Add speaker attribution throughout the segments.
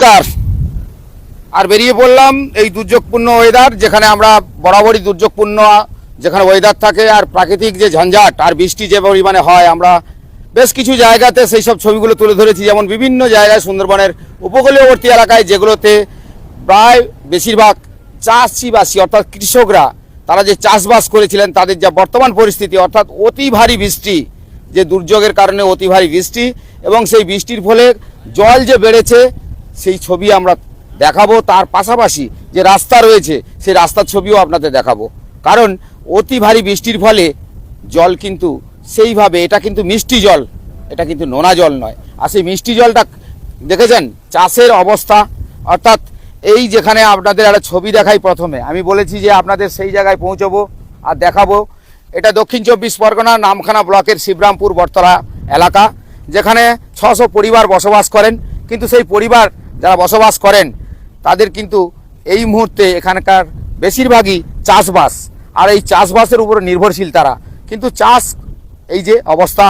Speaker 1: নমস্কার। আর বেরিয়ে পড়লাম এই দুর্যোগপূর্ণ ওয়েদার যেখানে আমরা বরাবরই দুর্যোগপূর্ণ, যেখানে ওয়েদার থাকে আর প্রাকৃতিক যে ঝঞ্ঝাট আর বৃষ্টি যে পরিমাণে হয়, আমরা বেশ কিছু জায়গাতে সেই সব ছবিগুলো তুলে ধরেছি। যেমন বিভিন্ন জায়গায় সুন্দরবনের উপকূলীয়বর্তী এলাকায় যেগুলোতে প্রায় বেশিরভাগ চাষিবাসী, অর্থাৎ কৃষকরা, তারা যে চাষবাস করেছিলেন, তাদের যা বর্তমান পরিস্থিতি, অর্থাৎ অতি ভারী বৃষ্টি, যে দুর্যোগের কারণে অতি ভারী বৃষ্টি এবং সেই বৃষ্টির ফলে জল যে বেড়েছে সেই ছবি আমরা দেখাবো। তার পাশাপাশি যে রাস্তা রয়েছে, সেই রাস্তার ছবিও আপনাদের দেখাবো। কারণ অতি ভারী বৃষ্টির ফলে জল কিন্তু সেইভাবে, এটা কিন্তু মিষ্টি জল, এটা কিন্তু নোনা জল নয়। আর সেই মিষ্টি জলটা দেখেছেন? চাষের অবস্থা। অর্থাৎ এই যেখানে আপনাদের একটা ছবি দেখাই প্রথমে। আমি বলেছি যে আপনাদের সেই জায়গায় পৌঁছবো আর দেখাবো। এটা দক্ষিণ চব্বিশ পরগনা নামখানা ব্লকের শিবরামপুর বটতলা এলাকা, যেখানে ছশো পরিবার বসবাস করেন। কিন্তু সেই পরিবার যারা বসবাস করেন, তাদের কিন্তু এই মুহূর্তে এখানকার বেশিরভাগই চাষবাস। আর এই চাষবাসের উপর নির্ভরশীল তারা। কিন্তু চাষ, এই যে অবস্থা,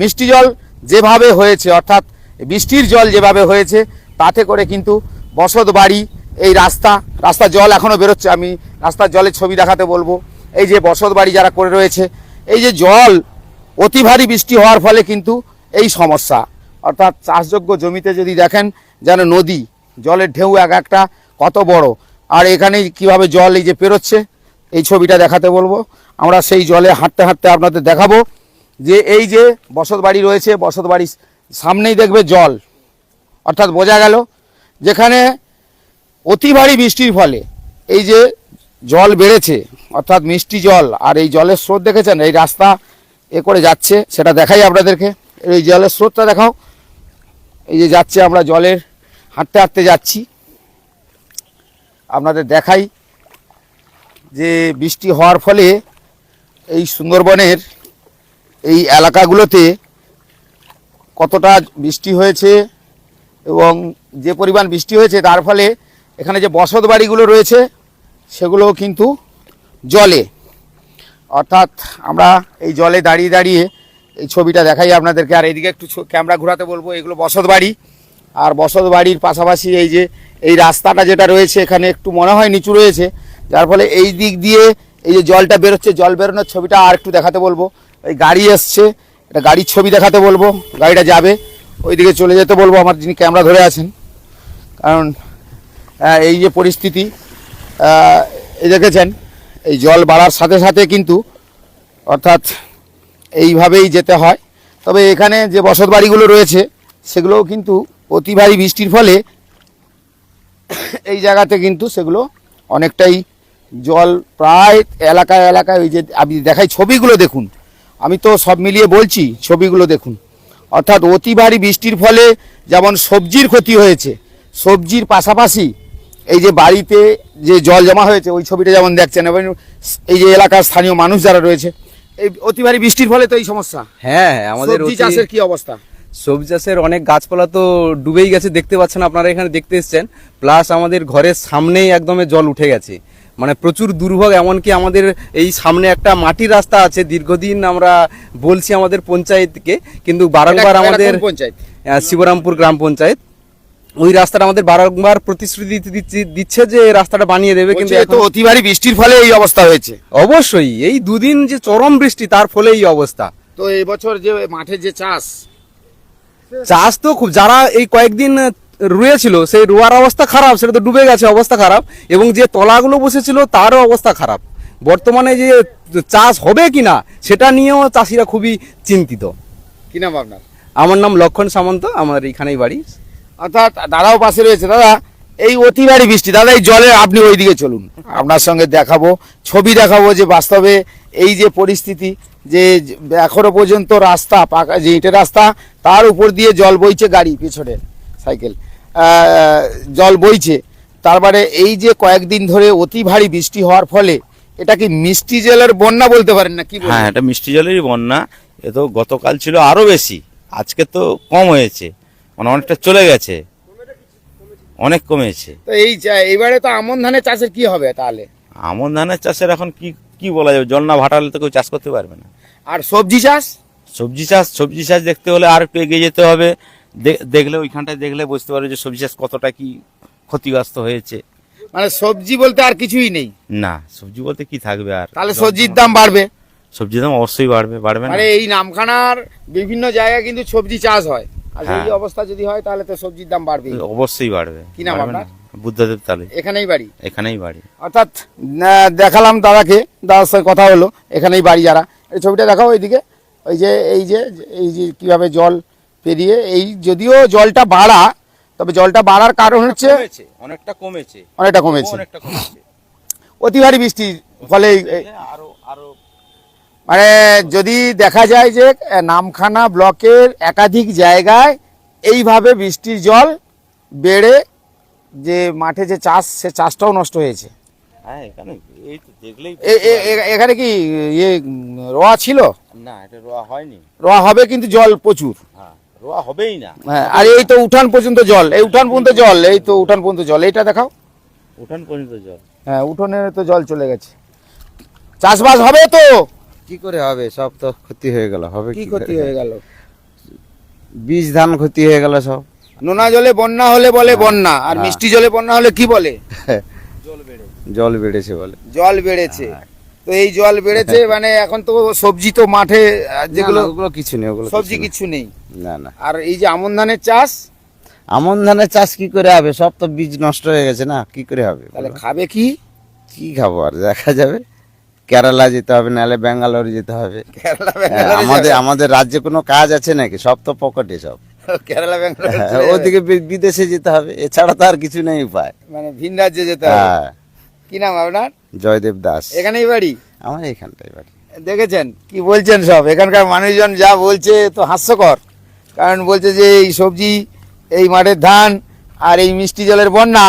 Speaker 1: মিষ্টি জল যেভাবে হয়েছে, অর্থাৎ বৃষ্টির জল যেভাবে হয়েছে, তাতে করে কিন্তু বসত বাড়ি, এই রাস্তা রাস্তার জল এখনও বেরোচ্ছে। আমি রাস্তার জলের ছবি দেখাতে বলব। এই যে বসত বাড়ি যারা করে রয়েছে, এই যে জল, অতি ভারী বৃষ্টি হওয়ার ফলে কিন্তু এই সমস্যা। অর্থাৎ চাষযোগ্য জমিতে যদি দেখেন যেন নদী, জলের ঢেউ এক একটা কত বড়। আর এখানে কীভাবে জল এই যে পেরোচ্ছে, এই ছবিটা দেখাতে বলব। আমরা সেই জলে হাঁটতে হাঁটতে আপনাদের দেখাবো যে এই যে বসত বাড়ি রয়েছে, বসত বাড়ির সামনেই দেখবে জল। অর্থাৎ বোঝা গেল যেখানে অতি ভারী বৃষ্টির ফলে এই যে জল বেড়েছে, অর্থাৎ মিষ্টি জল, আর এই জলের স্রোত দেখেছেন? এই রাস্তা এ করে যাচ্ছে, সেটা দেখাই আপনাদেরকে। এই জলের স্রোতটা দেখাও। এই যে যাচ্ছে আমরা জলের, হাঁটতে হাঁটতে যাচ্ছি। আপনাদের দেখাই যে বৃষ্টি হওয়ার ফলে এই সুন্দরবনের এই এলাকাগুলোতে কতটা বৃষ্টি হয়েছে এবং যে পরিমাণ বৃষ্টি হয়েছে, তার ফলে এখানে যে বসত বাড়িগুলো রয়েছে, সেগুলোও কিন্তু জলে। অর্থাৎ আমরা এই জলে দাঁড়িয়ে দাঁড়িয়ে এই ছবিটা দেখাই আপনাদেরকে। আর এইদিকে একটু ক্যামেরা ঘোরাতে বলব, এগুলো বসত বাড়ি। আর বসত বাড়ির পাশাপাশি এই যে, এই রাস্তাটা যেটা রয়েছে, এখানে একটু মনে হয় নিচু রয়েছে। যার ফলে এই দিক দিয়ে এই যে জলটা বেরোচ্ছে, জল বেরোনোর ছবিটা আর একটু দেখাতে বলব। এই গাড়ি এসছে, এটা গাড়ির ছবি দেখাতে বলব, গাড়িটা যাবে। ওইদিকে চলে যেতে বলব আমার যিনি ক্যামেরা ধরে আছেন। কারণ এই যে পরিস্থিতি এই দেখেছেন, এই জল বাড়ার সাথে সাথে কিন্তু, অর্থাৎ এইভাবেই যেতে হয়। তবে এখানে যে বসত বাড়িগুলো রয়েছে, সেগুলোও কিন্তু অতি ভারী বৃষ্টির ফলে এই জায়গাতে কিন্তু সেগুলো অনেকটাই জল প্রায় এলাকায় এলাকায় ওই যে আপনি দেখাই ছবিগুলো দেখুন। আমি তো সব মিলিয়ে বলছি, ছবিগুলো দেখুন। অর্থাৎ অতি ভারী বৃষ্টির ফলে যেমন সবজির ক্ষতি হয়েছে, সবজির পাশাপাশি এই যে বাড়িতে যে জল জমা হয়েছে, ওই ছবিটা যেমন দেখছেন, এবং এই যে এলাকার স্থানীয় মানুষ যারা রয়েছে এই অতি ভারী বৃষ্টির ফলে তো এই সমস্যা।
Speaker 2: হ্যাঁ হ্যাঁ আমাদের
Speaker 1: সবজি চাষের কি অবস্থা?
Speaker 2: সবজি চাষের অনেক গাছপালা তো ডুবেই গেছে দেখতে পাচ্ছেন আপনারা এখানে দেখতে এসছেন। প্লাস আমাদের ঘরের সামনেই একদমে জল উঠে গেছে। মানে প্রচুর দুর্ভোগ এমনকি আমাদের এই সামনে একটা মাটির রাস্তা আছে দীর্ঘদিন আমরা বলছি আমাদের পঞ্চায়েতকে কিন্তু বারংবার আমাদের
Speaker 1: পঞ্চায়েত?
Speaker 2: শিবরামপুর গ্রাম পঞ্চায়েত। ওই রাস্তাটা আমাদের বারংবার প্রতিশ্রুতি দিচ্ছে- যে রাস্তাটা বানিয়ে দেবে কিন্তু
Speaker 1: কিন্তু তো
Speaker 2: এখন-
Speaker 1: বৃষ্টির ফলে এই অবস্থা হয়েছে।
Speaker 2: অবশ্যই এই দুদিন যে চরম বৃষ্টি তার ফলে এই অবস্থা।
Speaker 1: তো এবছর যে মাঠে যে চাষ
Speaker 2: চাষ তো খুব যারা এই কয়েকদিন রুয়েছিল সেই রোয়ার অবস্থা খারাপ সেটা তো ডুবে গেছে অবস্থা খারাপ। এবং যে তলাগুলো বসেছিল তারও অবস্থা খারাপ। বর্তমানে যে চাষ হবে কিনা সেটা নিয়েও চাষিরা খুবই চিন্তিত।
Speaker 1: কি নাম আপনার?
Speaker 2: আমার নাম লক্ষণ সামন্ত আমার এইখানেই বাড়ি।
Speaker 1: অর্থাৎ দাদাও পাশে রয়েছে। দাদা, এই অতি ভারী বৃষ্টি, দাদা, এই জলে আপনি ওইদিকে চলুন। আপনার সঙ্গে দেখাবো, ছবি দেখাবো যে বাস্তবে এই যে পরিস্থিতি, যে এখনও পর্যন্ত রাস্তা পাকা, যে ইটের রাস্তা, তার উপর দিয়ে জল বইছে গাড়ি পিছনে, সাইকেল জল বইছে। তারপরে এই যে কয়েকদিন ধরে অতি ভারী বৃষ্টি হওয়ার ফলে, এটা কি মিষ্টি জলের বন্যা বলতে পারেন না কি?
Speaker 3: হ্যাঁ এটা মিষ্টি জলেরই বন্যা। এ তো গতকাল ছিল আরও বেশি, আজকে তো কম হয়েছে। মানে অনেকটা চলে গেছে। অনেক কমেছে।
Speaker 1: তো এই এইবারে তো আমন ধানের চাষের কি হবে তাহলে?
Speaker 3: আমন ধানের চাষের এখন কি কি বলা যাবে? জল না ভাটালে তো কেউ চাষ করতে পারবে না।
Speaker 1: আর সবজি চাষ?
Speaker 3: সবজি চাষ সবজি চাষ দেখতে হলে আর একটু এগিয়ে যেতে হবে। দেখলে ওইখানটায় দেখলে বুঝতে পারবে যে সবজি চাষ কতটা কি ক্ষতিগ্রস্ত হয়েছে।
Speaker 1: মানে সবজি বলতে আর কিছুই নেই?
Speaker 3: না সবজি বলতে কি থাকবে আর?
Speaker 1: তাহলে সবজির দাম বাড়বে।
Speaker 3: সবজির দাম অবশ্যই বাড়বে বাড়বে না।
Speaker 1: মানে এই নামখানার বিভিন্ন জায়গায় কিন্তু সবজি চাষ হয়। আর
Speaker 3: হ্যাঁ।
Speaker 1: এই অবস্থা যদি হয় তাহলে তো সবজির দাম বাড়বে
Speaker 3: অবশ্যই বাড়বে।
Speaker 1: কি নাম? আপনার?
Speaker 3: বুদ্ধদেব তালে।
Speaker 1: এখানেই বাড়ি?
Speaker 3: এখানেই বাড়ি।
Speaker 1: অর্থাৎ দেখালাম দাদাকে। দাদার সঙ্গে কথা হলো। এখানেই বাড়ি যারা। এই ছবিটা দেখাও এইদিকে ওই যে এই যে এই যে কীভাবে জল পেরিয়ে এই যদিও জলটা বাড়া তবে জলটা বাড়ার কারণ হচ্ছে
Speaker 3: অনেকটা কমেছে।
Speaker 1: অনেকটা কমেছে।
Speaker 3: অনেকটা কমেছে।
Speaker 1: অতি ভারী বৃষ্টির ফলে
Speaker 3: আরও
Speaker 1: মানে যদি দেখা যায় যে নামখানা ব্লকের একাধিক জায়গায় এইভাবে বৃষ্টির জল বেড়ে যে মাঠে যে চাষ সে চাষটাও নষ্ট হয়েছে।
Speaker 3: হ্যাঁ এখানে
Speaker 1: কি ইয়ে রোয়া ছিল?
Speaker 3: না এটা রোয়া হয়নি।
Speaker 1: রোয়া হবে কিন্তু জল প্রচুর।
Speaker 3: হ্যাঁ রোয়া হবেই না।
Speaker 1: হ্যাঁ আর এই তো উঠান পর্যন্ত জল এই উঠান পর্যন্ত জল এই তো উঠান পর্যন্ত জল এইটা দেখাও।
Speaker 3: উঠান পর্যন্ত জল।
Speaker 1: হ্যাঁ উঠোনে তো জল চলে গেছে। চাষবাস হবে তো?
Speaker 4: কি করে হবে? সব তো ক্ষতি হয়ে গেল হবে
Speaker 1: কি ক্ষতি হয়ে গেল?
Speaker 4: বীজ ধান ক্ষতি হয়ে গেল সব।
Speaker 1: নোনা জলে বন্যা হলে বলে বন্যা আর
Speaker 4: হ্যাঁ।
Speaker 1: মিষ্টি জলে বন্যা হলে কি বলে?
Speaker 4: জল বেড়েছে বলে।
Speaker 1: জল বেড়েছে। তো এই জল বেড়েছে মানে এখন তো সবজি তো মাঠে যেগুলো
Speaker 4: ওগুলো কিছু নেই ওগুলো
Speaker 1: সবজি
Speaker 4: কিছু নেই। না না।
Speaker 1: আর এই যে আমন ধানের চাষ?
Speaker 4: আমন ধানের চাষ কি করে হবে? সব তো বীজ নষ্ট হয়ে গেছে না কি করে হবে
Speaker 1: তাহলে খাবে কি?
Speaker 4: কি খাব আর দেখা যাবে। কেরালা যেতে হবে নাহলে ব্যাঙ্গালোর যেতে হবে। হ্যাঁ, আমাদের আমাদের রাজ্যে কোনো কাজ আছে নাকি? সব তো পকেটে সব।
Speaker 1: কেরালা ব্যাঙ্গালোরে
Speaker 4: হ্যাঁ। ওদিকে বিদেশে যেতে হবে এছাড়া তো আর কিছু নেই উপায়।
Speaker 1: মানে ভিন রাজ্যে যেতে হবে।
Speaker 4: হ্যাঁ।
Speaker 1: কি নাম আপনার?
Speaker 4: জয়দেব দাস।
Speaker 1: এখানেই বাড়ি?
Speaker 4: আমার এইখানটাই বাড়ি।
Speaker 1: দেখেছেন? কি বলছেন সব? এখানকার মানুষজন যা বলছে তো হাস্যকর। কারণ বলছে যে এই সবজি এই মাঠের ধান আর এই মিষ্টি জলের বন্যা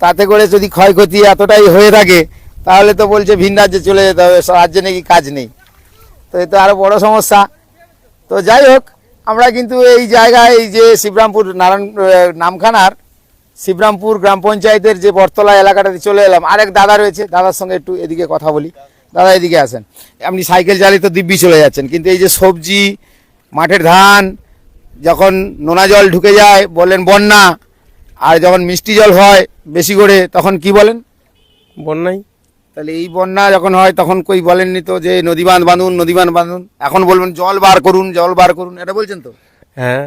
Speaker 1: তাতে করে যদি ক্ষয়ক্ষতি এতটাই হয়ে থাকে তাহলে তো বলছে ভিন রাজ্যে চলে যেতে হবে রাজ্যে নাকি কাজ নেই। তো এ তো আরও বড় সমস্যা। তো যাই হোক, আমরা কিন্তু এই জায়গায় এই যে শিবরামপুর নারায়ণ নামখানার, শিবরামপুর গ্রাম পঞ্চায়েতের যে বটতলা এলাকাটাতে চলে এলাম। আরেক দাদা রয়েছে, দাদার সঙ্গে একটু এদিকে কথা বলি। দাদা এদিকে আসেন। আপনি সাইকেল চালিয়ে তো দিব্যি চলে যাচ্ছেন, কিন্তু এই যে সবজি, মাঠের ধান, যখন নোনা জল ঢুকে যায় বলেন বন্যা, আর যখন মিষ্টি জল হয় বেশি করে, তখন কি বলেন?
Speaker 5: বন্যাই।
Speaker 1: তাহলে এই বন্যা যখন হয় তখন কই বলেননি তো যে নদী বাঁধ বাঁধুন নদী বাঁধ বাঁধুন? এখন বলবেন জল বার করুন জল বার করুন এটা বলছেন তো?
Speaker 5: হ্যাঁ।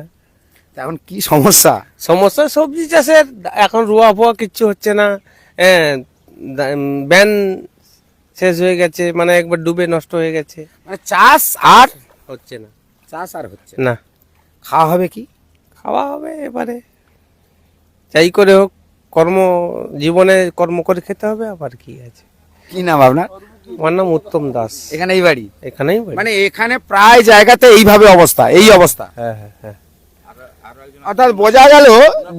Speaker 1: এখন কি সমস্যা?
Speaker 5: সমস্যা সবজি চাষের এখন রোয়া ফোয়া কিচ্ছু হচ্ছে না। হ্যাঁ ব্যান শেষ হয়ে গেছে মানে একবার ডুবে নষ্ট হয়ে গেছে।
Speaker 1: মানে চাষ আর
Speaker 5: হচ্ছে না।
Speaker 1: চাষ আর হচ্ছে
Speaker 5: না।
Speaker 1: খাওয়া হবে কি?
Speaker 5: খাওয়া হবে এবারে। যাই করে হোক কর্ম জীবনে কর্ম করে খেতে হবে আবার কি আছে?
Speaker 1: কি নাম আপনার?
Speaker 5: আমার নাম উত্তম দাস।
Speaker 1: এখানেই বাড়ি?
Speaker 5: এখানেই বাড়ি।
Speaker 1: মানে এখানে প্রায় জায়গাতে এইভাবে অবস্থা এই অবস্থা?
Speaker 5: হ্যাঁ হ্যাঁ হ্যাঁ।
Speaker 1: অর্থাৎ বোঝা গেল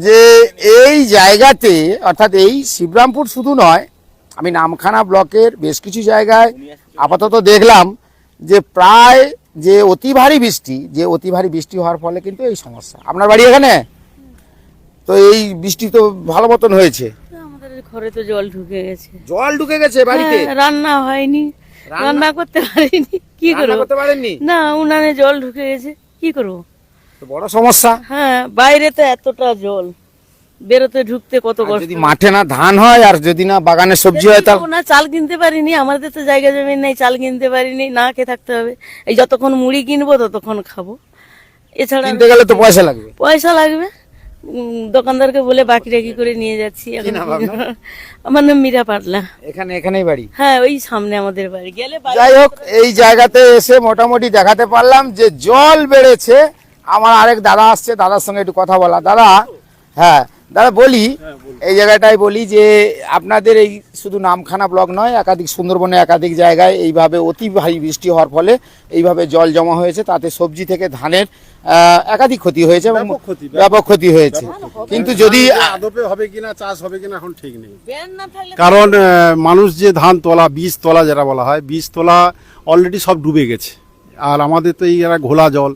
Speaker 1: যে এই জায়গাতে অর্থাৎ এই শিবরামপুর শুধু নয় আমি নামখানা ব্লকের বেশ কিছু জায়গায় আপাতত দেখলাম যে প্রায় যে অতি ভারী বৃষ্টি যে অতি ভারী বৃষ্টি হওয়ার ফলে কিন্তু এই সমস্যা। আপনার বাড়ি এখানে? তো এই বৃষ্টি তো ভালো মতন হয়েছে।
Speaker 6: ঘরে তো জল ঢুকে গেছে।
Speaker 1: জল ঢুকে গেছে বাড়িতে?
Speaker 6: হ্যাঁ, রান্না হয়নি।
Speaker 1: রান্না-
Speaker 6: করতে পারিনি। কি করব?
Speaker 1: করতে পারেননি?
Speaker 6: না উনানে জল ঢুকে গেছে। কি করব?
Speaker 1: তো বড় সমস্যা।
Speaker 6: হ্যাঁ বাইরে তো এতটা জল। বেরোতে ঢুকতে কত কষ্ট।
Speaker 1: যদি মাঠে না ধান হয় আর যদি না বাগানে সবজি হয় তাহলে
Speaker 6: না চাল কিনতে পারিনি আমাদের তো জায়গা জমি নেই চাল কিনতে পারিনি না খেয়ে থাকতে হবে। এই যতক্ষণ মুড়ি কিনবো ততক্ষণ খাব। এছাড়া
Speaker 1: কিনতে গেলে তো পয়সা লাগবে।
Speaker 6: পয়সা লাগবে। দোকানদারকে বলে বাকি রাখি করে নিয়ে যাচ্ছি? আমার নাম মীরা পাটলা।
Speaker 1: এখানে এখানেই বাড়ি?
Speaker 6: হ্যাঁ ওই সামনে আমাদের বাড়ি। গেলে
Speaker 1: যাই হোক এই জায়গাতে এসে মোটামুটি দেখাতে পারলাম যে জল বেড়েছে। আমার আরেক দাদা আসছে দাদার সঙ্গে একটু কথা বলা। দাদা হ্যাঁ দাদা বলি এই জায়গাটায় বলি যে আপনাদের এই শুধু নামখানা ব্লক নয় একাধিক সুন্দরবনে একাধিক জায়গায় এইভাবে অতি ভারী বৃষ্টি হওয়ার ফলে এইভাবে জল জমা হয়েছে তাতে সবজি থেকে ধানের একাধিক ক্ষতি হয়েছে এবং ব্যাপক ক্ষতি হয়েছে। কিন্তু যদি
Speaker 7: আদপে হবে কিনা চাষ হবে কিনা এখন ঠিক নেই। কারণ মানুষ যে ধান তোলা বীজ তোলা যেটা বলা হয় বীজ তোলা অলরেডি সব ডুবে গেছে। আর আমাদের তো এই ঘোলা জল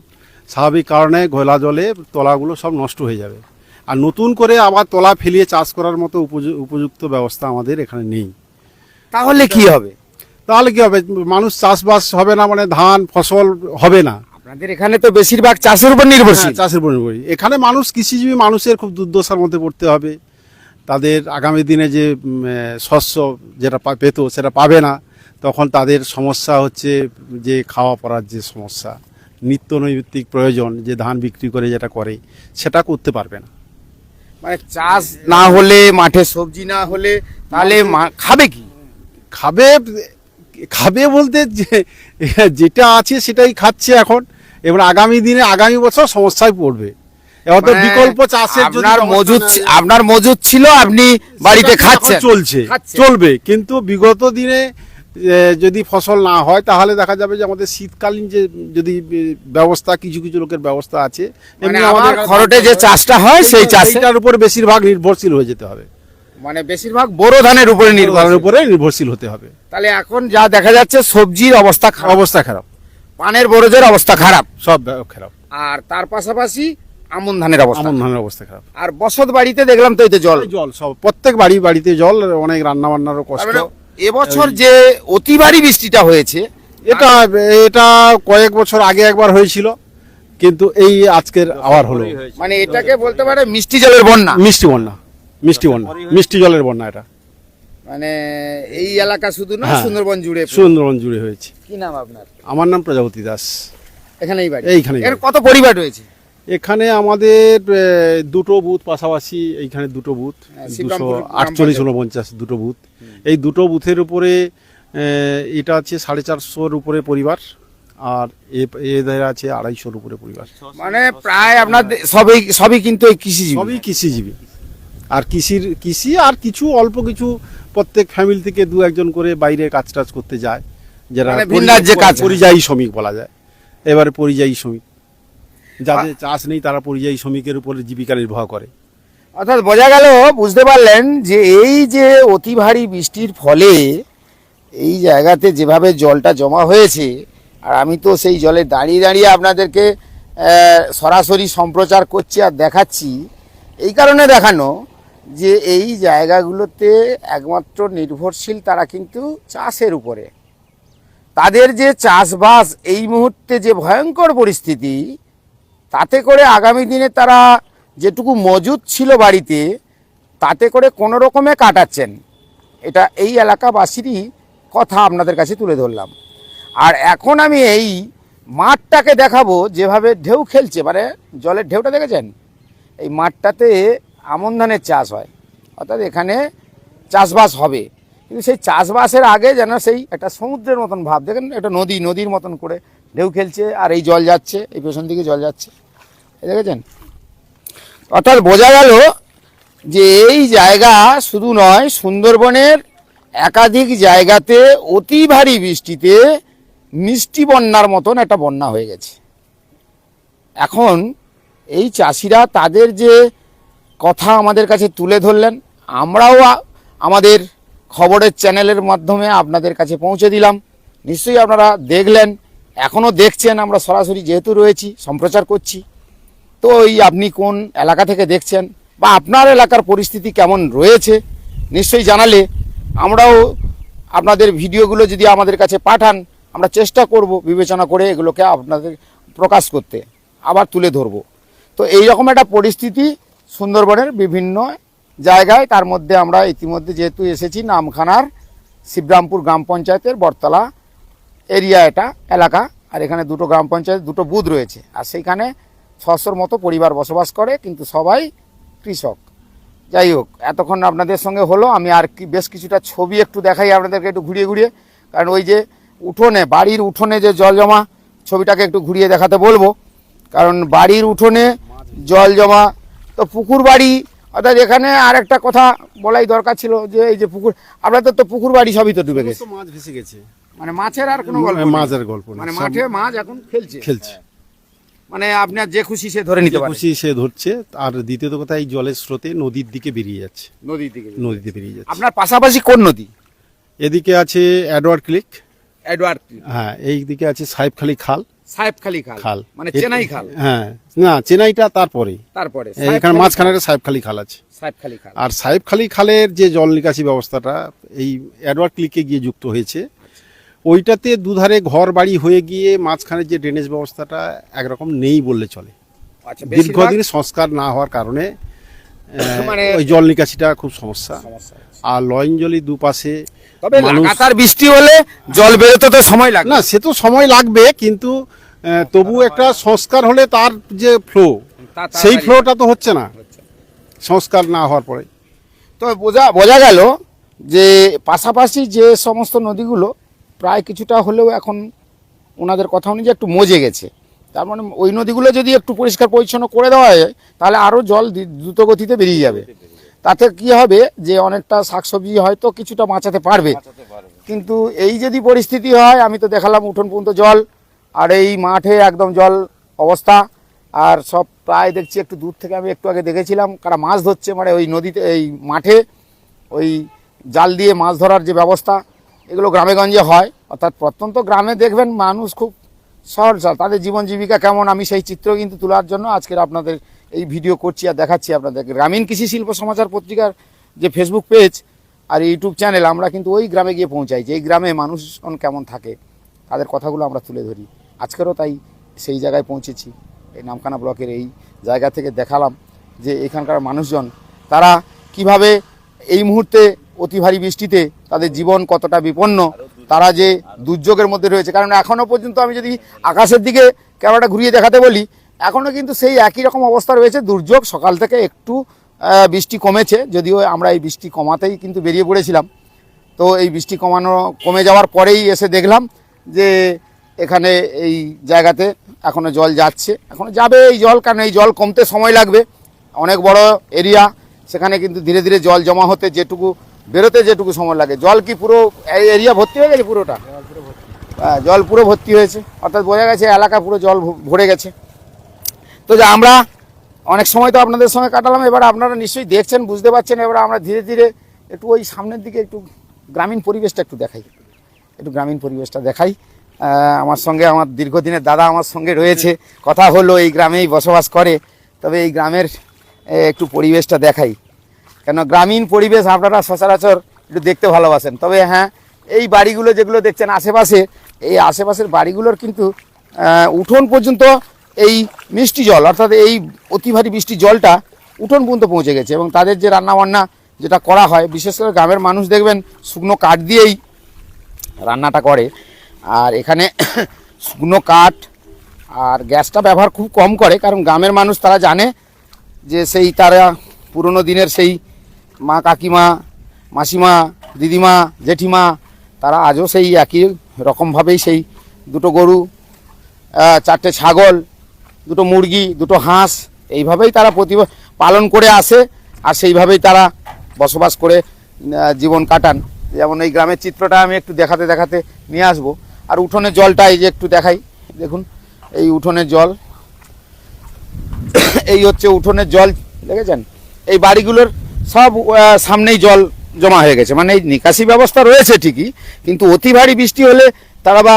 Speaker 7: স্বাভাবিক কারণে ঘোলা জলে তোলাগুলো সব নষ্ট হয়ে যাবে। আর নতুন করে আবার তলা ফেলিয়ে চাষ করার মতো উপযু- উপযুক্ত ব্যবস্থা আমাদের এখানে নেই।
Speaker 1: তাহলে কি হবে?
Speaker 7: তাহলে কি হবে? মানুষ চাষবাস হবে না মানে ধান ফসল হবে না।
Speaker 1: আপনাদের এখানে তো বেশিরভাগ চাষের উপর নির্ভরশীল।
Speaker 7: হ্যাঁ, চাষের উপর নির্ভরশীল। এখানে মানুষ কৃষিজীবী মানুষের খুব দুর্দশার মধ্যে পড়তে হবে। তাদের আগামী দিনে যে শস্য যেটা পেতো সেটা পাবে না। তখন তাদের সমস্যা হচ্ছে যে খাওয়া পড়ার যে সমস্যা নিত্য নৈমিত্তিক প্রয়োজন যে ধান বিক্রি করে যেটা করে সেটা করতে পারবে না।
Speaker 1: মানে চাষ না হলে মাঠে সবজি না হলে তাহলে মা- খাবে কি?
Speaker 7: খাবে খাবে বলতে যে যেটা আছে সেটাই খাচ্ছে এখন। এবার আগামী দিনে আগামী বছর সমস্যায় পড়বে। এবার তো
Speaker 1: মানে
Speaker 7: বিকল্প চাষের
Speaker 1: আপনার মজুদ আপনার মজুদ ছিল আপনি বাড়িতে খাচ্ছেন।
Speaker 7: চলছে চলবে। কিন্তু বিগত দিনে যদি ফসল না হয় তাহলে দেখা যাবে যে আমাদের শীতকালীন যে যদি ব্যবস্থা কিছু কিছু লোকের ব্যবস্থা আছে
Speaker 1: মানে
Speaker 7: এমনি আমাদের
Speaker 1: খরটে যে চাষটা হয় সেই চাষে
Speaker 7: সেইটার উপর বেশিরভাগ নির্ভরশীল হয়ে যেতে হবে।
Speaker 1: মানে বেশিরভাগ বোরো ধানের উপরে নির্ভর
Speaker 7: উপরে নির্ভরশীল হতে হবে।
Speaker 1: তাহলে এখন যা দেখা যাচ্ছে সবজির অবস্থা
Speaker 7: অবস্থা খারাপ।
Speaker 1: পানের বরজের অবস্থা খারাপ।
Speaker 7: সব খারাপ।
Speaker 1: আর তার পাশাপাশি আমন ধানের অবস্থা।
Speaker 7: আমন ধানের অবস্থা খারাপ।
Speaker 1: আর বসত বাড়িতে দেখলাম তো এই তো জল।
Speaker 7: জল সব প্রত্যেক বাড়ি বাড়িতে জল অনেক রান্না বান্নারও কষ্ট
Speaker 1: এবছর যে অতি ভারী বৃষ্টিটা হয়েছে
Speaker 7: এটা এটা কয়েক বছর আগে একবার হয়েছিল কিন্তু এই আজকের আবার হলো।
Speaker 1: মানে এটাকে বলতে পারে মিষ্টি জলের বন্যা।
Speaker 7: মিষ্টি বন্যা মিষ্টি বন্যা মিষ্টি জলের বন্যা এটা।
Speaker 1: মানে এই এলাকা শুধু না
Speaker 7: হ্যাঁ।
Speaker 1: সুন্দরবন জুড়ে।
Speaker 7: সুন্দরবন জুড়ে হয়েছে।
Speaker 1: কি নাম আপনার?
Speaker 7: আমার নাম প্রজাপতি দাস।
Speaker 1: এখানেই বাড়ি।
Speaker 7: এইখানেই
Speaker 1: এখানে
Speaker 7: বাড়ি।
Speaker 1: কত পরিবার রয়েছে?
Speaker 7: এখানে আমাদের দুটো বুথ পাশাপাশি এইখানে দুটো বুথ
Speaker 1: হ্যাঁ,
Speaker 7: দুশো আটচল্লিশ। উনপঞ্চাশ দুটো বুথ। এই দুটো বুথের উপরে এটা আছে সাড়ে চারশোর উপরে পরিবার আর এ- এদের আছে আড়াইশোর উপরে পরিবার।
Speaker 1: মানে প্রায় আপনার সবই সবই কিন্তু এই কৃষিজীবী।
Speaker 7: সবই কৃষিজীবী। আর কৃষির কৃষি আর কিছু অল্প কিছু প্রত্যেক ফ্যামিলি থেকে দু একজন করে বাইরে কাজ টাজ করতে যায় যারা
Speaker 1: মানে রাজ্যে কাজ
Speaker 7: পরিযায়ী শ্রমিক বলা যায়। এবারে পরিযায়ী শ্রমিক। যাদের চাষ নেই তারা পরিযায়ী শ্রমিকের উপরে জীবিকা নির্বাহ করে।
Speaker 1: অর্থাৎ বোঝা গেল, বুঝতে পারলেন যে এই যে অতি ভারী বৃষ্টির ফলে এই জায়গাতে যেভাবে জলটা জমা হয়েছে, আর আমি তো সেই জলে দাঁড়িয়ে দাঁড়িয়ে আপনাদেরকে সরাসরি সম্প্রচার করছি আর দেখাচ্ছি, এই কারণে দেখানো যে এই জায়গাগুলোতে একমাত্র নির্ভরশীল তারা কিন্তু চাষের উপরে। তাদের যে চাষবাস এই মুহূর্তে যে ভয়ঙ্কর পরিস্থিতি, তাতে করে আগামী দিনে তারা যেটুকু মজুদ ছিল বাড়িতে, তাতে করে কোনো রকমে কাটাচ্ছেন। এটা এই এলাকাবাসীরই কথা আপনাদের কাছে তুলে ধরলাম। আর এখন আমি এই মাঠটাকে দেখাবো, যেভাবে ঢেউ খেলছে। মানে জলের ঢেউটা দেখেছেন? এই মাঠটাতে আমন ধানের চাষ হয়। অর্থাৎ এখানে চাষবাস হবে। কিন্তু সেই চাষবাসের আগে যেন সেই একটা সমুদ্রের মতন ভাব। দেখেন একটা নদী, নদীর মতন করে ঢেউ খেলছে, আর এই জল যাচ্ছে, এই পেছন দিকে জল যাচ্ছে। দেখেছেন? অর্থাৎ বোঝা গেল যে এই জায়গা শুধু নয়, সুন্দরবনের একাধিক জায়গাতে অতি ভারী বৃষ্টিতে মিষ্টি বন্যার মতন একটা বন্যা হয়ে গেছে। এখন এই চাষিরা তাদের যে কথা আমাদের কাছে তুলে ধরলেন, আমরাও আমাদের খবরের চ্যানেলের মাধ্যমে আপনাদের কাছে পৌঁছে দিলাম। নিশ্চয়ই আপনারা দেখলেন এখনও দেখছেন, আমরা সরাসরি যেহেতু রয়েছি, সম্প্রচার করছি। তো ওই আপনি কোন এলাকা থেকে দেখছেন বা আপনার এলাকার পরিস্থিতি কেমন রয়েছে, নিশ্চয়ই জানালে আমরাও আপনাদের ভিডিওগুলো যদি আমাদের কাছে পাঠান, আমরা চেষ্টা করব বিবেচনা করে এগুলোকে আপনাদের প্রকাশ করতে, আবার তুলে ধরব। তো এই রকম একটা পরিস্থিতি সুন্দরবনের বিভিন্ন জায়গায়, তার মধ্যে আমরা ইতিমধ্যে যেহেতু এসেছি নামখানার শিবরামপুর গ্রাম পঞ্চায়েতের বটতলা এরিয়া এটা এলাকা, আর এখানে দুটো গ্রাম পঞ্চায়েত, দুটো বুথ রয়েছে। আর সেইখানে ছশোর মতো পরিবার বসবাস করে কিন্তু সবাই কৃষক। যাই হোক এতক্ষণ আপনাদের সঙ্গে হলো আমি আর কি বেশ কিছুটা ছবি একটু দেখাই আপনাদেরকে একটু ঘুরিয়ে ঘুরিয়ে। কারণ ওই যে উঠোনে বাড়ির উঠোনে যে জল জমা ছবিটাকে একটু ঘুরিয়ে দেখাতে বলব। কারণ বাড়ির উঠোনে জল জমা তো পুকুর বাড়ি অর্থাৎ এখানে আর একটা কথা বলাই দরকার ছিল যে এই যে পুকুর আপনাদের তো পুকুর বাড়ি সবই তো ডুবে গেছে।
Speaker 7: মাছ ভেসে গেছে।
Speaker 1: মানে মাছের আর কোনো গল্প।
Speaker 7: মাছের গল্প
Speaker 1: মানে মাঠে মাছ এখন খেলছে।
Speaker 7: খেলছে।
Speaker 1: মানে আপনার যে খুশি সে ধরে নিতে
Speaker 7: খুশি সে ধরছে আর দ্বিতীয়ত কথা এই জলের স্রোতে নদীর দিকে বেরিয়ে যাচ্ছে।
Speaker 1: নদীর দিকে
Speaker 7: নদীতে বেরিয়ে যাচ্ছে।
Speaker 1: আপনার পাশাপাশি কোন নদী?
Speaker 7: এদিকে আছে অ্যাডওয়ার্ড ক্লিক।
Speaker 1: এডওয়ার্ড
Speaker 7: হ্যাঁ এই দিকে আছে সাহেবখালী খাল
Speaker 1: সাহেবখালী খাল।
Speaker 7: খাল।
Speaker 1: মানে চেনাই খাল।
Speaker 7: হ্যাঁ না চেনাইটা তারপরে।
Speaker 1: তারপরে
Speaker 7: এখানে মাঝখানে একটা সাহেবখালী খাল আছে।
Speaker 1: সাহেবখালী খাল।
Speaker 7: আর সাহেবখালী খালের যে জল নিকাশি ব্যবস্থাটা এই অ্যাডওয়ার্ড ক্লিকে গিয়ে যুক্ত হয়েছে। ওইটাতে দুধারে ঘর বাড়ি হয়ে গিয়ে মাঝখানে যে ড্রেনেজ ব্যবস্থাটা একরকম নেই বললে চলে।
Speaker 1: আচ্ছা
Speaker 7: দীর্ঘদিন সংস্কার না হওয়ার কারণে
Speaker 1: মানে-
Speaker 7: ওই জল নিকাশিটা খুব সমস্যা। আর লয়ঞ্জলি দুপাশে
Speaker 1: তবে লাগাতার বৃষ্টি হলে জল বেরোতে তো সময় লাগে
Speaker 7: না সে তো সময় লাগবে কিন্তু তবু একটা সংস্কার হলে তার যে ফ্লো সেই ফ্লোটা তো হচ্ছে না। সংস্কার না হওয়ার পরে।
Speaker 1: তো বোঝা বোঝা গেল যে পাশাপাশি যে সমস্ত নদীগুলো প্রায় কিছুটা হলেও এখন ওনাদের কথা অনুযায়ী একটু মজে গেছে। তার মানে ওই নদীগুলো যদি একটু পরিষ্কার পরিচ্ছন্ন করে দেওয়া হয় তাহলে আরও জল দ্রুত গতিতে বেরিয়ে যাবে। তাতে কি হবে যে অনেকটা শাকসবজি হয়তো কিছুটা বাঁচাতে পারবে। কিন্তু এই যদি পরিস্থিতি হয় আমি তো দেখালাম উঠোন পর্যন্ত জল আর এই মাঠে একদম জল অবস্থা। আর সব প্রায় দেখছি একটু দূর থেকে আমি একটু আগে দেখেছিলাম কারা মাছ ধরছে মানে ওই নদীতে এই মাঠে ওই জাল দিয়ে মাছ ধরার যে ব্যবস্থা এগুলো গ্রামে গঞ্জে হয়। অর্থাৎ প্রত্যন্ত গ্রামে দেখবেন মানুষ খুব সহজ তাদের জীবন জীবিকা কেমন? আমি সেই চিত্র কিন্তু তোলার জন্য আজকের আপনাদের এই ভিডিও করছি আর দেখাচ্ছি আপনাদেরকে গ্রামীণ কৃষি শিল্প সমাচার পত্রিকার যে ফেসবুক পেজ আর ইউটিউব চ্যানেল আমরা কিন্তু ওই গ্রামে গিয়ে পৌঁছাই যে এই গ্রামে মানুষজন কেমন থাকে। তাদের কথাগুলো আমরা তুলে ধরি। আজকেরও তাই সেই জায়গায় পৌঁছেছি। এই নামখানা ব্লকের এই জায়গা থেকে দেখালাম যে এখানকার মানুষজন, তারা কীভাবে এই মুহূর্তে অতি ভারী বৃষ্টিতে তাদের জীবন কতটা বিপন্ন, তারা যে দুর্যোগের মধ্যে রয়েছে। কারণ এখনও পর্যন্ত আমি যদি আকাশের দিকে ক্যামেরাটা ঘুরিয়ে দেখাতে বলি এখনও কিন্তু সেই একই রকম অবস্থা রয়েছে। দুর্যোগ সকাল থেকে একটু বৃষ্টি কমেছে, যদিও আমরা এই বৃষ্টি কমাতেই কিন্তু বেরিয়ে পড়েছিলাম। তো এই বৃষ্টি কমানো, কমে যাওয়ার পরেই এসে দেখলাম যে এখানে এই জায়গাতে এখনও জল যাচ্ছে। এখনও যাবে এই জল, কারণ এই জল কমতে সময় লাগবে। অনেক বড় এরিয়া, সেখানে কিন্তু ধীরে ধীরে জল জমা হতে যেটুকু বেরোতে যেটুকু সময় লাগে। জল কি পুরো এরিয়া ভর্তি হয়ে গেছে পুরোটা? হ্যাঁ, জল পুরো ভর্তি হয়েছে। অর্থাৎ বোঝা গেছে এলাকা পুরো জল ভরে গেছে। তো যে আমরা অনেক সময় তো আপনাদের সঙ্গে কাটালাম। এবার আপনারা নিশ্চয়ই দেখছেন বুঝতে পারছেন। এবার আমরা ধীরে ধীরে একটু ওই সামনের দিকে একটু গ্রামীণ পরিবেশটা একটু দেখাই। একটু গ্রামীণ পরিবেশটা দেখাই। আমার সঙ্গে আমার দীর্ঘদিনের দাদা আমার সঙ্গে রয়েছে। কথা হলো এই গ্রামেই বসবাস করে। তবে এই গ্রামের একটু পরিবেশটা দেখাই। কেন গ্রামীণ পরিবেশ আপনারা সচরাচর একটু দেখতে ভালোবাসেন। তবে হ্যাঁ এই বাড়িগুলো যেগুলো দেখছেন আশেপাশে, এই আশেপাশের বাড়িগুলোর কিন্তু উঠোন পর্যন্ত এই মিষ্টি জল, অর্থাৎ এই অতি ভারী বৃষ্টি জলটা উঠোন পর্যন্ত পৌঁছে গেছে এবং তাদের যে রান্নাবান্না যেটা করা হয়, বিশেষ করে গ্রামের মানুষ দেখবেন শুকনো কাঠ দিয়েই রান্নাটা করে। আর এখানে শুকনো কাঠ আর গ্যাসটা ব্যবহার খুব কম করে, কারণ গ্রামের মানুষ তারা জানে যে সেই তারা পুরনো দিনের সেই মা কাকিমা, মাসিমা, দিদিমা, জেঠিমা, তারা আজও সেই একই রকমভাবেই সেই দুটো গরু চারটে ছাগল, দুটো মুরগি, দুটো হাঁস, এইভাবেই তারা প্রতি পালন করে আসে আর সেইভাবেই তারা বসবাস করে জীবন কাটান। যেমন এই গ্রামের চিত্রটা আমি একটু দেখাতে দেখাতে নিয়ে আসব। আর উঠোনের জলটা এই যে একটু দেখাই, দেখুন, এই উঠোনের জল। এই হচ্ছে উঠোনের জল, দেখেছেন? এই বাড়িগুলোর সব সামনেই জল জমা হয়ে গেছে। মানে এই নিকাশি ব্যবস্থা রয়েছে ঠিকই, কিন্তু অতি ভারী বৃষ্টি হলে তারা বা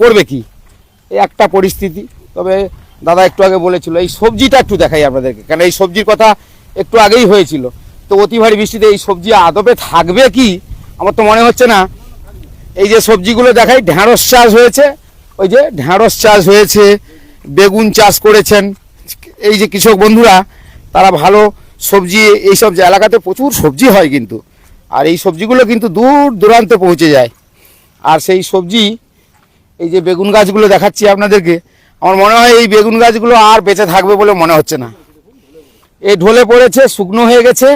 Speaker 1: করবে কি? এই একটা পরিস্থিতি। তবে দাদা একটু আগে বলেছিল, এই সবজিটা একটু দেখাই আপনাদেরকে কারণ এই সবজির কথা একটু আগেই হয়েছিল। তো অতি ভারী বৃষ্টিতে এই সবজি আদপে থাকবে কি? আমার তো মনে হচ্ছে না। এই যে সবজিগুলো দেখাই ঢ্যাঁড়স চাষ হয়েছে। ওই যে ঢ্যাঁড়স চাষ হয়েছে, বেগুন চাষ করেছেন। এই যে কৃষক বন্ধুরা, তারা ভালো সবজি এইসব এলাকাতে প্রচুর সবজি হয় কিন্তু। আর এই সবজিগুলো কিন্তু দূর দূরান্তে পৌঁছে যায়। আর সেই সবজি, এই যে বেগুন গাছগুলো দেখাচ্ছি আপনাদেরকে, আমার মনে হয় এই বেগুন গাছগুলো আর বেঁচে থাকবে বলে মনে হচ্ছে না। এই ঢলে পড়েছে, শুকনো হয়ে গেছে,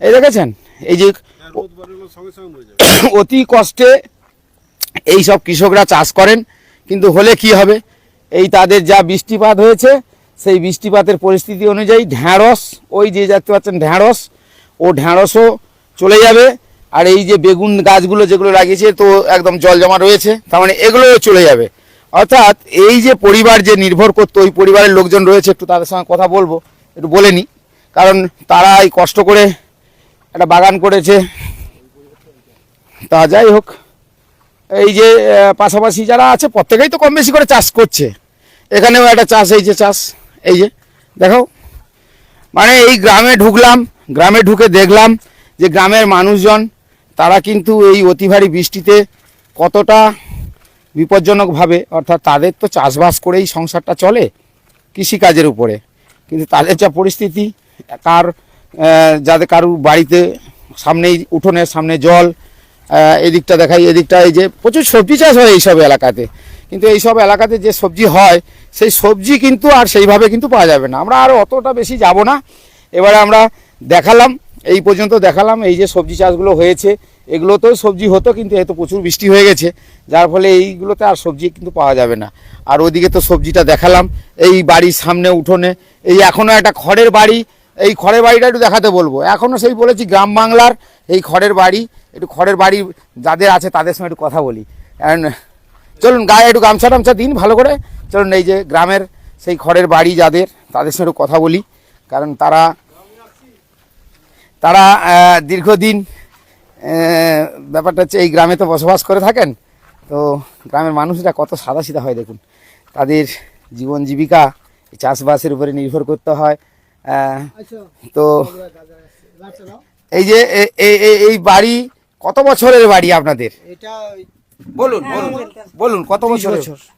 Speaker 1: এই দেখেছেন? এই যে অতি কষ্টে এই সব কৃষকরা চাষ করেন, কিন্তু হলে কি হবে? এই তাদের যা বৃষ্টিপাত হয়েছে সেই বৃষ্টিপাতের পরিস্থিতি অনুযায়ী ঢ্যাঁড়স, ওই যে দেখতে পাচ্ছেন ঢ্যাঁড়স, ও ঢ্যাঁড়সও চলে যাবে। আর এই যে বেগুন গাছগুলো যেগুলো লাগিয়েছে, তো একদম জল জমা রয়েছে, তার মানে এগুলোও চলে যাবে। অর্থাৎ এই যে পরিবার যে নির্ভর করতো, ওই পরিবারের লোকজন রয়েছে, একটু তাদের সঙ্গে কথা বলব, একটু বলে নিই। কারণ তারা এই কষ্ট করে একটা বাগান করেছে। তা যাই হোক, এই যে পাশাপাশি যারা আছে, প্রত্যেকেই তো কম বেশি করে চাষ করছে। এখানেও একটা চাষ, এই যে চাষ। এই যে দেখো মানে এই গ্রামে ঢুকলাম, গ্রামে ঢুকে দেখলাম যে গ্রামের মানুষজন, তারা কিন্তু এই অতি ভারী বৃষ্টিতে কতটা বিপজ্জনকভাবে, অর্থাৎ তাদের তো চাষবাস করেই সংসারটা চলে কৃষিকাজের উপরে। কিন্তু তাদের যা পরিস্থিতি, কার যাদের কারু বাড়িতে সামনেই উঠোনের সামনে জল এদিকটা দেখাই, এদিকটা এই যে প্রচুর সবজি চাষ হয় এইসব এলাকাতে। কিন্তু এইসব এলাকাতে যে সবজি হয়, সেই সবজি কিন্তু আর সেইভাবে কিন্তু পাওয়া যাবে না। আমরা আর অতটা বেশি যাব না। এবারে আমরা দেখালাম, এই পর্যন্ত দেখালাম এই যে সবজি চাষগুলো হয়েছে। এগুলোতেও সবজি হতো, কিন্তু এত প্রচুর বৃষ্টি হয়ে গেছে। যার ফলে এইগুলোতে আর সবজি কিন্তু পাওয়া যাবে না। আর ওদিকে তো সবজিটা দেখালাম, এই বাড়ির সামনে উঠোনে, এই এখনও একটা খড়ের বাড়ি। এই খড়ের বাড়িটা একটু দেখাতে বলব। এখনও সেই বলেছি গ্রাম বাংলার এই খড়ের বাড়ি, একটু খড়ের বাড়ি যাদের আছে তাদের সঙ্গে একটু কথা বলি। And চলুন গায়ে একটু গামছা টামছা দিন ভালো করে। চলুন এই যে গ্রামের সেই খড়ের বাড়ি যাদের তাদের সঙ্গে একটু কথা বলি। কারণ তারা তারা দীর্ঘদিন ব্যাপারটা হচ্ছে এই গ্রামে তো বসবাস করে থাকেন। তো গ্রামের মানুষরা কত সাদা সিধা হয় দেখুন। তাদের জীবন জীবিকা চাষবাসের উপরে নির্ভর করতে হয়। তো এই যে এই বাড়ি কত বছরের বাড়ি আপনাদের?
Speaker 8: এটা
Speaker 1: বলুন বলুন। বলুন। কত
Speaker 8: বছর।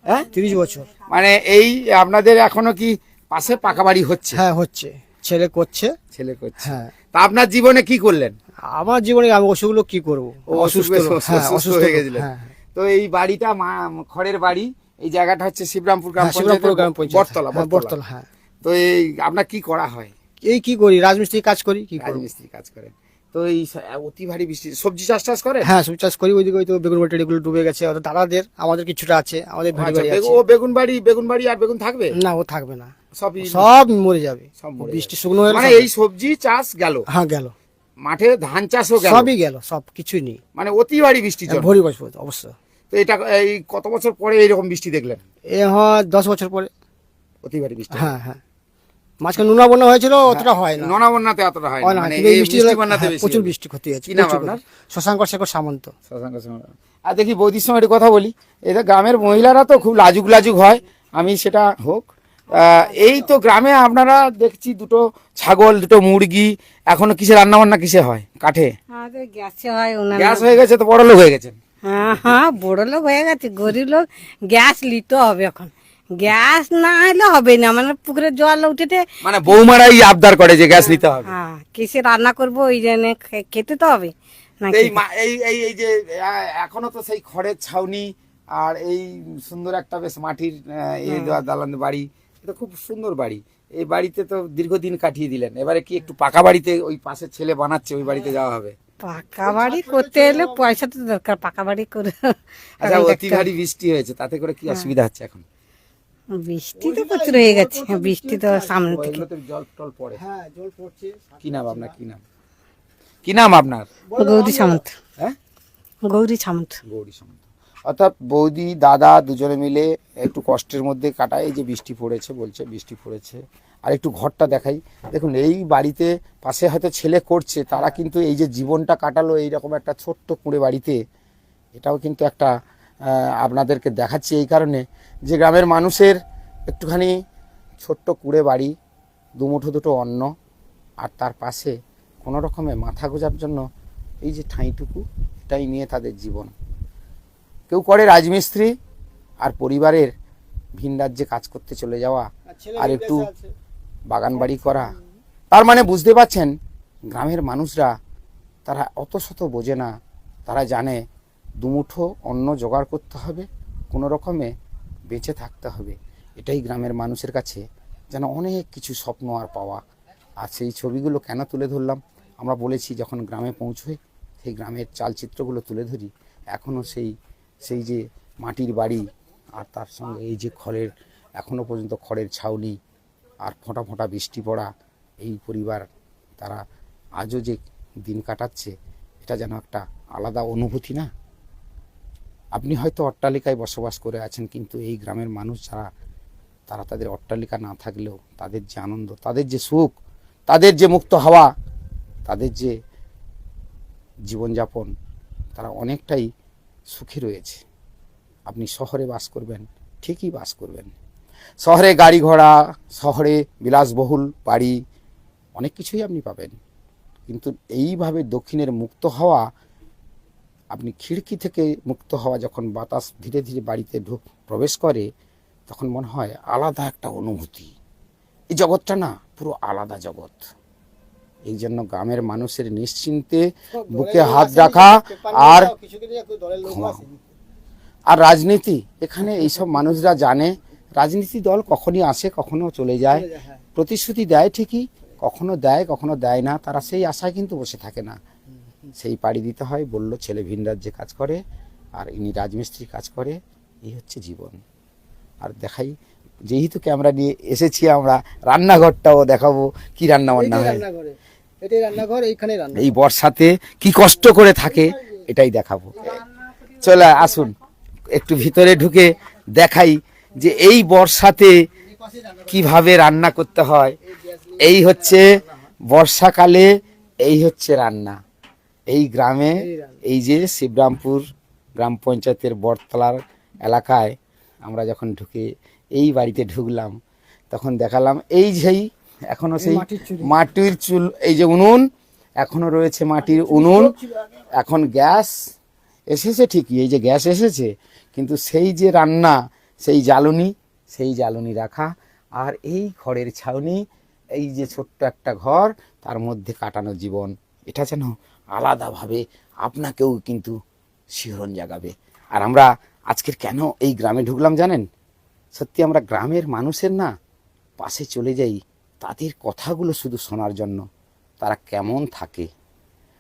Speaker 1: হ্যাঁ?
Speaker 8: তিরিশ বছর।
Speaker 1: মানে এই আপনাদের এখনও কি পাশে পাকা বাড়ি হচ্ছে?
Speaker 8: হ্যাঁ হচ্ছে। ছেলে করছে।
Speaker 1: ছেলে করছে।
Speaker 8: হ্যাঁ।
Speaker 1: তা আপনার জীবনে কি করলেন?
Speaker 8: আমার জীবনে আমি অসুখগুলো কি করব?
Speaker 1: অসুস্থ
Speaker 8: হ্যাঁ
Speaker 1: অসুস্থ
Speaker 8: অসুস্থ
Speaker 1: হয়ে গেছিলেন।
Speaker 8: হ্যাঁ।
Speaker 1: তো এই বাড়িটা মা খড়ের বাড়ি এই জায়গাটা হচ্ছে শিবরামপুর গ্রাম
Speaker 8: হ্যাঁ, শিবরামপুর গ্রাম
Speaker 1: পঞ্চায়েত।
Speaker 8: হ্যাঁ,
Speaker 1: বটতলা।
Speaker 8: বটতলা হ্যাঁ।
Speaker 1: তো এই আপনার কি করা হয়?
Speaker 8: এই কি করি? রাজমিস্ত্রি কাজ করি কি
Speaker 1: রাজমিস্ত্রি কাজ করেন। তো এই অতি ভারী বৃষ্টি। সবজি চাষ টাস করেন?
Speaker 8: হ্যাঁ সবজি চাষ করি ওইদিকে ওই তো বেগুন বাটি এগুলো ডুবে গেছে ওদের দাদাদের আমাদের কিছুটা আছে আমাদের
Speaker 1: আচ্ছা,
Speaker 8: বাড়ি আছে।
Speaker 1: ও বেগুন বাড়ি বেগুন বাড়ি আর বেগুন থাকবে?
Speaker 8: না ও থাকবে না।
Speaker 1: সবই
Speaker 8: সব মরে যাবে।
Speaker 1: সব
Speaker 8: বৃষ্টি শুকনো হয়ে
Speaker 1: মানে এই সবজি চাষ গেল?
Speaker 8: হ্যাঁ গেল।
Speaker 1: মাঠে ধান চাষও গেল?
Speaker 8: সবই গেল সব কিছুই নেই।
Speaker 1: মানে অতি ভারী বৃষ্টি জন্য?
Speaker 8: ভরি বছর অবশ্য
Speaker 1: তো এটা এই কত বছর পরে এইরকম বৃষ্টি দেখলেন?
Speaker 8: এ হয় দশ বছর পরে।
Speaker 1: অতি ভারী বৃষ্টি।
Speaker 8: হ্যাঁ হ্যাঁ। মাঝখানে নুনা বন্যা হয়েছিল অতটা হয় না।
Speaker 1: নোনা বন্যাতে এতটা হয় না মানে
Speaker 8: বৃষ্টি হ্যাঁ, প্রচুর বৃষ্টি ক্ষতি হয়েছে? শশাঙ্ক শেখর সামন্ত।
Speaker 1: শশাঙ্ক। আর দেখি বৌদির সঙ্গে একটু কথা বলি। এটা গ্রামের মহিলারা তো খুব লাজুক লাজুক হয় আমি সেটা হোক। এই তো গ্রামে আপনারা দেখছি দুটো ছাগল দুটো মুরগি এখনও কিসে রান্না বান্না কিসে হয়? কাঠে?
Speaker 9: গ্যাসে হয়
Speaker 1: গ্যাস হয়ে গেছে তো বড় লোক হয়ে গেছে।
Speaker 9: হ্যাঁ হ্যাঁ বড় লোক হয়ে গেছে গরিব লোক। গ্যাস নিতে হবে এখন। গ্যাস না হলে হবে না মানে পুকুরের জল উঠেতে
Speaker 1: মানে বৌমারাই আবদার করে যে গ্যাস নিতে হবে।
Speaker 9: হ্যাঁ কিসে রান্না করব ওই জন্য খেতে তো হবে
Speaker 1: এই এই এই এই যে এখনও তো সেই খড়ের ছাউনি আর এই সুন্দর একটা বেশ মাটির দেওয়া দালান বাড়ি এটা খুব সুন্দর বাড়ি। এই বাড়িতে তো দীর্ঘদিন কাটিয়ে দিলেন এবারে কি একটু পাকা বাড়িতে ওই পাশে ছেলে বানাচ্ছে ওই বাড়িতে যাওয়া হবে?
Speaker 9: পাকা বাড়ি করতে এলে পয়সা তো দরকার পাকা বাড়ি করে
Speaker 1: আচ্ছা অতি ভারী বৃষ্টি হয়েছে তাতে করে কি অসুবিধা হচ্ছে এখন?
Speaker 9: বৃষ্টি তো প্রচুর হয়ে গেছে বৃষ্টি তো সামনে থেকে।
Speaker 1: জল টল পড়ে।
Speaker 8: হ্যাঁ জল পড়ছে
Speaker 1: কি নাম আপনার কি নাম? কি নাম আপনার?
Speaker 9: গৌরী সামন্ত।
Speaker 1: হ্যাঁ?
Speaker 9: গৌরী সামন্ত।
Speaker 1: গৌরী সামন্ত। অর্থাৎ বৌদি দাদা দুজনে মিলে একটু কষ্টের মধ্যে কাটায় এই যে বৃষ্টি পড়েছে বলছে বৃষ্টি পড়েছে। আর একটু ঘরটা দেখাই। দেখুন এই বাড়িতে পাশে হয়তো ছেলে করছে তারা কিন্তু এই যে জীবনটা কাটালো এইরকম একটা ছোট্ট কুঁড়ে বাড়িতে এটাও কিন্তু একটা আপনাদেরকে দেখাচ্ছি এই কারণে যে গ্রামের মানুষের একটুখানি ছোট্ট কুঁড়ে বাড়ি দুমুঠো দুটো অন্ন আর তার পাশে কোনো রকমে মাথা গোজার জন্য এই যে ঠাঁইটুকু এটাই নিয়ে তাদের জীবন। কেউ করে রাজমিস্ত্রি আর পরিবারের ভিন রাজ্যে কাজ করতে চলে যাওয়া আর একটু বাগান বাড়ি করা। তার মানে বুঝতে পারছেন গ্রামের মানুষরা তারা অত শত বোঝে না তারা জানে দুমুঠো অন্ন জোগাড় করতে হবে, কোনো রকমে বেঁচে থাকতে হবে। এটাই গ্রামের মানুষের কাছে যেন অনেক কিছু স্বপ্ন আর পাওয়া। আর সেই ছবিগুলো কেন তুলে ধরলাম? আমরা বলেছি যখন গ্রামে পৌঁছই, সেই গ্রামের চালচিত্রগুলো তুলে ধরি। এখনও সেই সেই যে মাটির বাড়ি আর তার সঙ্গে এই যে খড়ের, এখনও পর্যন্ত খড়ের ছাউনি আর ফোঁটা ফোঁটা বৃষ্টি পড়া, এই পরিবার তারা আজও যে দিন কাটাচ্ছে, এটা যেন একটা আলাদা অনুভূতি না? আপনি হয়তো অট্টালিকায় বসবাস করে আছেন, কিন্তু এই গ্রামের মানুষ যারা, তারা তাদের অট্টালিকা না থাকলেও তাদের যে আনন্দ, তাদের যে সুখ, তাদের যে মুক্ত হাওয়া, তাদের যে জীবনযাপন, তারা অনেকটাই সুখী রয়েছে। আপনি শহরে বাস করবেন, ঠিকই বাস করবেন। শহরে গাড়ি ঘোড়া, শহরে বিলাসবহুল বাড়ি, অনেক কিছুই আপনি পাবেন। কিন্তু এইভাবে দক্ষিণের মুক্ত হওয়া আপনি খিড়কি থেকে মুক্ত হওয়া যখন বাতাস ধীরে ধীরে বাড়িতে ঢুক প্রবেশ করে তখন মনে হয় আলাদা একটা অনুভূতি। এই জগৎটা না পুরো আলাদা জগৎ। এই জন্য গ্রামের মানুষের নিশ্চিন্তে বুকে হাত রাখা আর আর রাজনীতি এখানে এইসব মানুষরা জানে রাজনীতি দল কখনই আসে কখনো চলে যায়। প্রতিশ্রুতি দেয় ঠিকই কখনো দেয় কখনো দেয় না তারা সেই আশায় কিন্তু বসে থাকে না। সেই পাড়ি দিতে হয় বলল ছেলে ভিন রাজ্যে কাজ করে আর ইনি রাজমিস্ত্রি কাজ করে এই হচ্ছে জীবন। আর দেখাই যেহেতু ক্যামেরা নিয়ে এসেছি আমরা রান্নাঘরটাও দেখাবো কি রান্না বান্না হয়।
Speaker 8: এটাই রান্নাঘর এইখানে রান্না
Speaker 1: এই বর্ষাতে কি কষ্ট করে থাকে এটাই দেখাবো। চলে আসুন একটু ভিতরে ঢুকে দেখাই যে এই বর্ষাতে কীভাবে রান্না করতে হয়। এই হচ্ছে বর্ষাকালে এই হচ্ছে রান্না। এই গ্রামে এই যে শিবরামপুর গ্রাম পঞ্চায়েতের বটতলার এলাকায় আমরা যখন ঢুকে এই বাড়িতে ঢুকলাম তখন দেখালাম এই যেই এখনও সেই মাটির চুল। এই যে উনুন এখনও রয়েছে মাটির উনুন। এখন গ্যাস এসেছে ঠিকই এই যে গ্যাস এসেছে কিন্তু সেই যে রান্না সেই জ্বালনি সেই জ্বালনি রাখা আর এই ঘরের ছাউনি এই যে ছোট্ট একটা ঘর তার মধ্যে কাটানো জীবন। এটা যেন আলাদাভাবে আপনাকেও কিন্তু শিহরণ জাগাবে। আর আমরা আজকের কেন এই গ্রামে ঢুকলাম জানেন? সত্যি আমরা গ্রামের মানুষের না পাশে চলে যাই, তাদের কথাগুলো শুধু শোনার জন্য। তারা কেমন থাকে?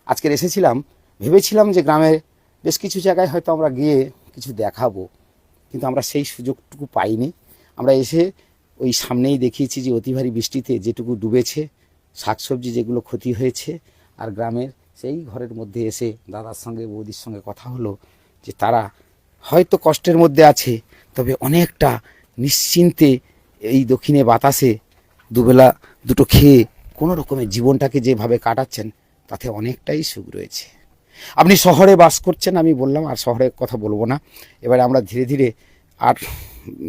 Speaker 1: আজকের এসেছিলাম, ভেবেছিলাম যে গ্রামের বেশ কিছু জায়গায় হয়তো আমরা গিয়ে কিছু দেখাবো, কিন্তু আমরা সেই সুযোগটুকু পাইনি। আমরা এসে ওই সামনেই দেখিয়েছি যে অতিভারী বৃষ্টিতে যেটুকু ডুবেছে, শাকসবজি যেগুলো ক্ষতি হয়েছে, আর গ্রামের সেই ঘরের মধ্যে এসে দাদার সঙ্গে, বৌদির সঙ্গে কথা হলো যে তারা হয়তো কষ্টের মধ্যে আছে, তবে অনেকটা নিশ্চিন্তে এই দক্ষিণে বাতাসে দুবেলা দুটো খেয়ে কোনো রকমের জীবনটাকে যেভাবে কাটাচ্ছেন, তাতে অনেকটাই সুখ রয়েছে। আপনি শহরে বাস করছেন, আমি বললাম, আর শহরের কথা বলব না। এবারে আমরা ধীরে ধীরে আর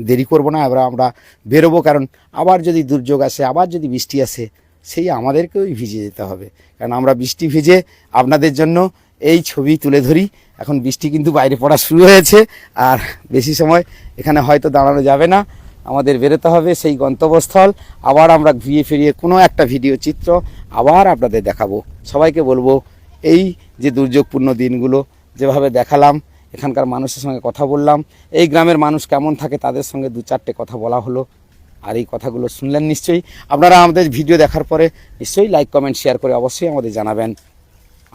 Speaker 1: দেরি করব না, এবার আমরা বেরোবো, কারণ আবার যদি দুর্যোগ আসে, আবার যদি বৃষ্টি আসে সেই আমাদেরকেই ভিজে যেতে হবে। কারণ আমরা বৃষ্টি ভিজে আপনাদের জন্য এই ছবি তুলে ধরি। এখন বৃষ্টি কিন্তু বাইরে পড়া শুরু হয়েছে আর বেশি সময় এখানে হয়তো দাঁড়ানো যাবে না। আমাদের বেরোতে হবে সেই গন্তব্যস্থল। আবার আমরা ঘুরিয়ে ফিরিয়ে কোনো একটা ভিডিও চিত্র আবার আপনাদের দেখাবো। সবাইকে বলব, এই যে দুর্যোগপূর্ণ দিনগুলো যেভাবে দেখালাম, এখানকার মানুষের সঙ্গে কথা বললাম, এই গ্রামের মানুষ কেমন থাকে তাদের সঙ্গে দু চারটে কথা বলা হলো। আর এই কথাগুলো শুনলেন নিশ্চয়ই। আপনারা আমাদের ভিডিও দেখার পরে নিশ্চয়ই লাইক কমেন্ট শেয়ার করে অবশ্যই আমাদের জানাবেন।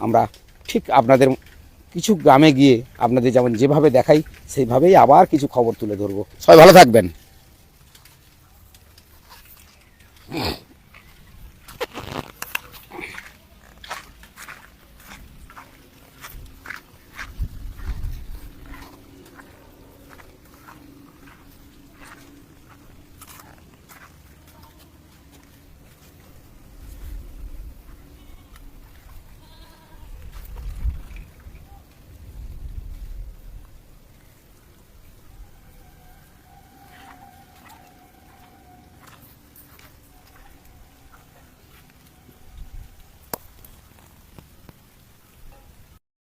Speaker 1: আমরা ঠিক আপনাদের কিছু গ্রামে গিয়ে আপনাদের যেমন যেভাবে দেখাই, সেইভাবেই আবার কিছু খবর তুলে ধরবো। সবাই ভালো থাকবেন।